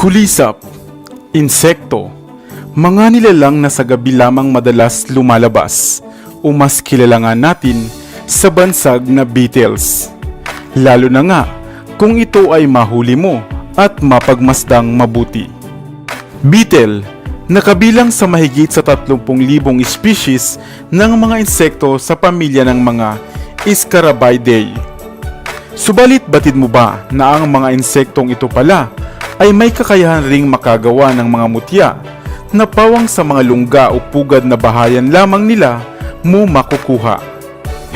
Kulisap, insekto, mga nilalang na sa gabi lamang madalas lumalabas o mas kilala nga natin sa bansag na beetles. Lalo na nga kung ito ay mahuli mo at mapagmasdang mabuti. Beetle, nakabilang sa mahigit sa 30,000 species ng mga insekto sa pamilya ng mga Scarabidae. Subalit batid mo ba na ang mga insektong ito pala ay may kakayahan ring makagawa ng mga mutya na pawang sa mga lungga o pugad na bahayan lamang nila mo makukuha.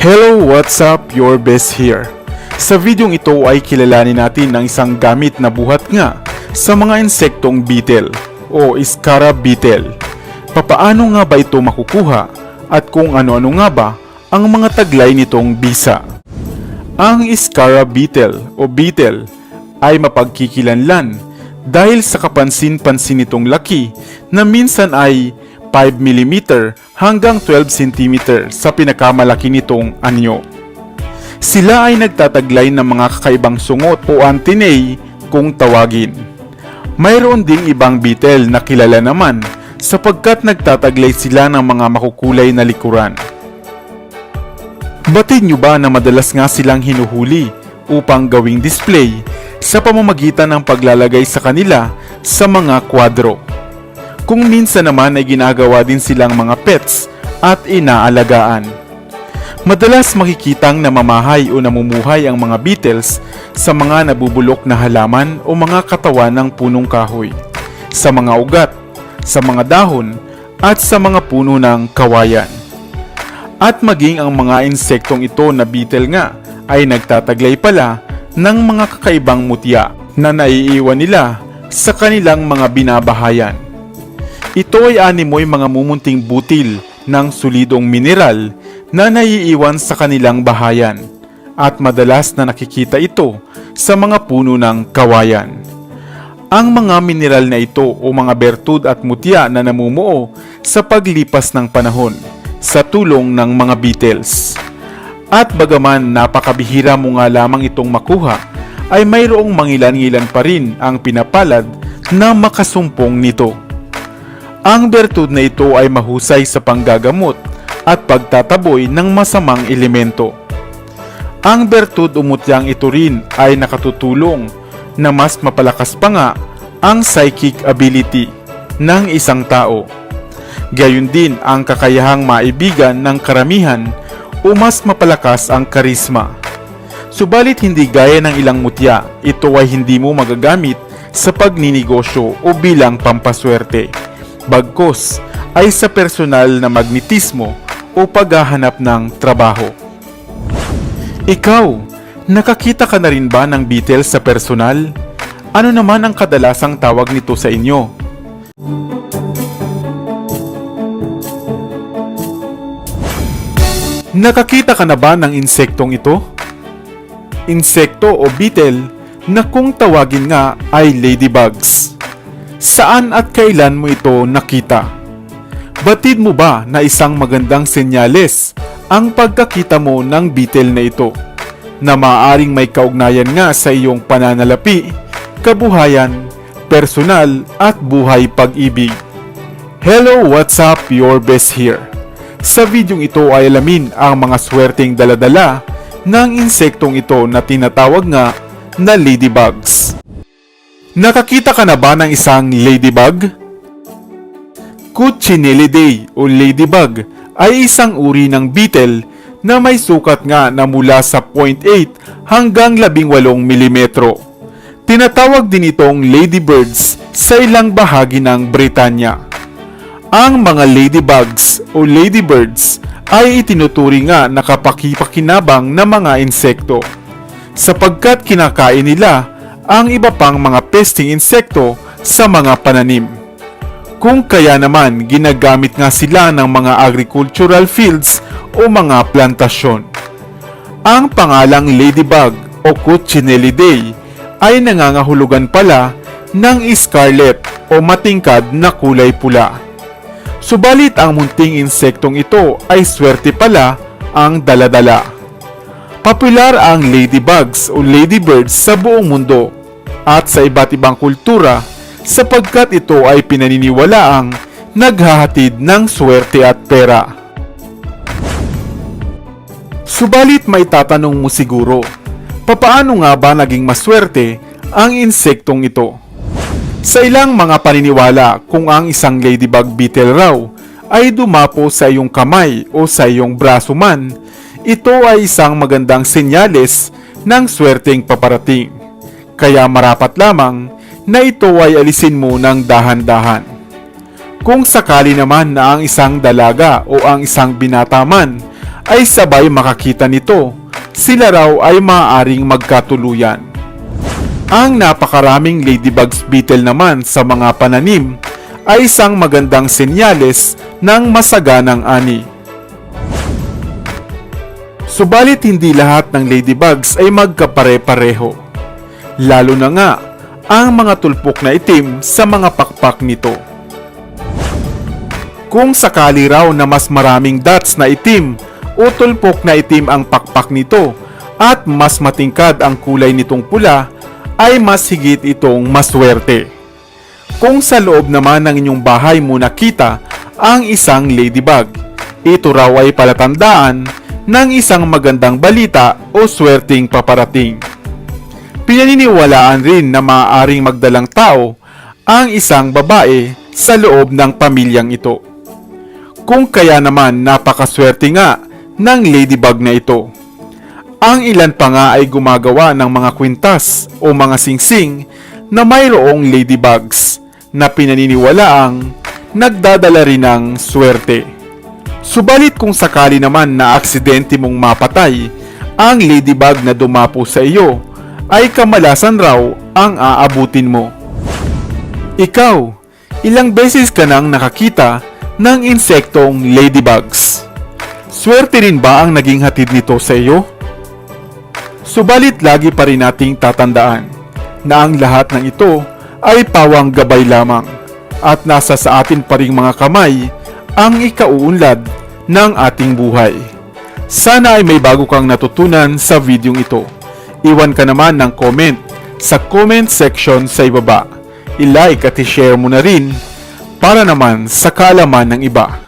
Hello, what's up? Your best here. Sa videong ito ay kilalanin natin ang isang gamit na buhat nga sa mga insektong beetle o Scara beetle. Papaano nga ba ito makukuha at kung ano-ano nga ba ang mga taglay nitong bisa? Ang Scara beetle o beetle ay mapagkikilanlan dahil sa kapansin-pansin nitong laki na minsan ay 5 mm hanggang 12 cm sa pinakamalaki nitong anyo. Sila ay nagtataglay ng mga kakaibang sungot o antennae kung tawagin. Mayroon ding ibang beetle na kilala naman sapagkat nagtataglay sila ng mga makukulay na likuran. Batid nyo ba na madalas nga silang hinuhuli upang gawing display sa pamamagitan ng paglalagay sa kanila sa mga kwadro? Kung minsan naman ay ginagawa din silang mga pets at inaalagaan. Madalas makikitang namamahay o namumuhay ang mga beetles sa mga nabubulok na halaman o mga katawan ng punong kahoy, sa mga ugat, sa mga dahon, at sa mga puno ng kawayan. At maging ang mga insektong ito na beetle nga ay nagtataglay pala ng mga kakaibang mutya na naiiwan nila sa kanilang mga binabahayan. Ito ay animoy mga mumunting butil ng solidong mineral na naiiwan sa kanilang bahayan at madalas na nakikita ito sa mga puno ng kawayan. Ang mga mineral na ito o mga bertud at mutya na namumuo sa paglipas ng panahon sa tulong ng mga beetles. At bagaman napakabihira mo nga lamang itong makuha, ay mayroong mangilan-ngilan pa rin ang pinapalad na makasumpong nito. Ang bertud na ito ay mahusay sa panggagamot at pagtataboy ng masamang elemento. Ang bertud umutyang ito rin ay nakatutulong na mas mapalakas pa nga ang psychic ability ng isang tao. Gayun din ang kakayahang maibigan ng karamihan o mas mapalakas ang karisma. Subalit hindi gaya ng ilang mutya, ito ay hindi mo magagamit sa pagninegosyo o bilang pampaswerte. Bagkos ay sa personal na magnetismo o paghahanap ng trabaho. Ikaw, nakakita ka na rin ba ng Beatles sa personal? Ano naman ang kadalasang tawag nito sa inyo? Nakakita ka na ba ng insektong ito? Insekto o beetle na kung tawagin nga ay ladybugs. Saan at kailan mo ito nakita? Batid mo ba na isang magandang senyales ang pagkakita mo ng beetle na ito na maaaring may kaugnayan nga sa iyong pananalapi, kabuhayan, personal at buhay pag-ibig? Hello, what's up? Your best here. Sa videong ito ay alamin ang mga swerteng daladala ng insektong ito na tinatawag nga na ladybugs. Nakakita ka na ba ng isang ladybug? Cuccinellidae o ladybug ay isang uri ng beetle na may sukat nga na mula sa 0.8 hanggang 18 mm. Tinatawag din itong ladybirds sa ilang bahagi ng Britanya. Ang mga ladybugs o ladybirds ay itinuturing nga na kapakipakinabang na mga insekto sapagkat kinakain nila ang iba pang mga pesting insekto sa mga pananim. Kung kaya naman ginagamit nga sila ng mga agricultural fields o mga plantasyon. Ang pangalang ladybug o Cuccinellidae ay nangangahulugan pala ng scarlet o matingkad na kulay pula. Subalit ang munting insektong ito ay swerte pala ang daladala. Popular ang ladybugs o ladybirds sa buong mundo at sa iba't ibang kultura sapagkat ito ay pinaniniwalaang naghahatid ng swerte at pera. Subalit may tatanong mo siguro, papaano nga ba naging maswerte ang insektong ito? Sa ilang mga paniniwala, kung ang isang ladybug beetle raw ay dumapo sa iyong kamay o sa iyong braso man, ito ay isang magandang senyales ng swerteng paparating. Kaya marapat lamang na ito ay alisin mo ng dahan-dahan. Kung sakali naman na ang isang dalaga o ang isang binata man ay sabay makakita nito, sila raw ay maaaring magkatuluyan. Ang napakaraming ladybugs beetle naman sa mga pananim ay isang magandang senyales ng masaganang ani. Subalit hindi lahat ng ladybugs ay magkapare-pareho. Lalo na nga ang mga tulpok na itim sa mga pakpak nito. Kung sakali raw na mas maraming dots na itim o tulpok na itim ang pakpak nito at mas matingkad ang kulay nitong pula, ay mas higit itong maswerte. Kung sa loob naman ng inyong bahay mo nakita ang isang ladybug, ito raw ay palatandaan ng isang magandang balita o swerting paparating. Pinaniniwalaan rin na maaaring magdalang tao ang isang babae sa loob ng pamilyang ito. Kung kaya naman napakaswerte nga ng ladybug na ito. Ang ilan pa nga ay gumagawa ng mga kwintas o mga singsing na mayroong ladybugs na pinaniniwalaang nagdadala rin ng swerte. Subalit kung sakali naman na aksidente mong mapatay ang ladybug na dumapo sa iyo, ay kamalasan raw ang aabutin mo. Ikaw, ilang beses ka nang nakakita ng insektong ladybugs? Swerte rin ba ang naging hatid nito sa iyo? Subalit lagi pa rin nating tatandaan na ang lahat ng ito ay pawang gabay lamang at nasa sa atin pa ring mga kamay ang ikauunlad ng ating buhay. Sana ay may bago kang natutunan sa videong ito. Iwan ka naman ng comment sa comment section sa ibaba. I-like at i-share mo na rin para naman sa kaalaman ng iba.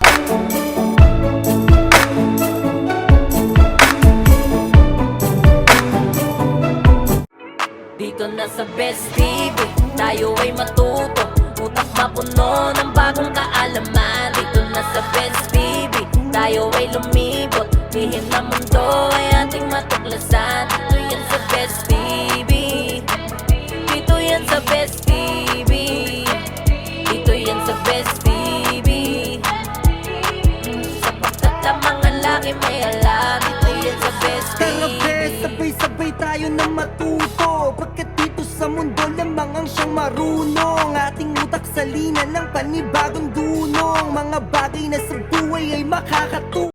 May alam. Dito yan sa Best Tara TV bes, sabay-sabay tayo na matuto. Pagkat dito sa mundo lamang ang siyang marunong? Ating utak sa lina ng panibagong dunong. Mga bagay na sa buhay ay makakatulong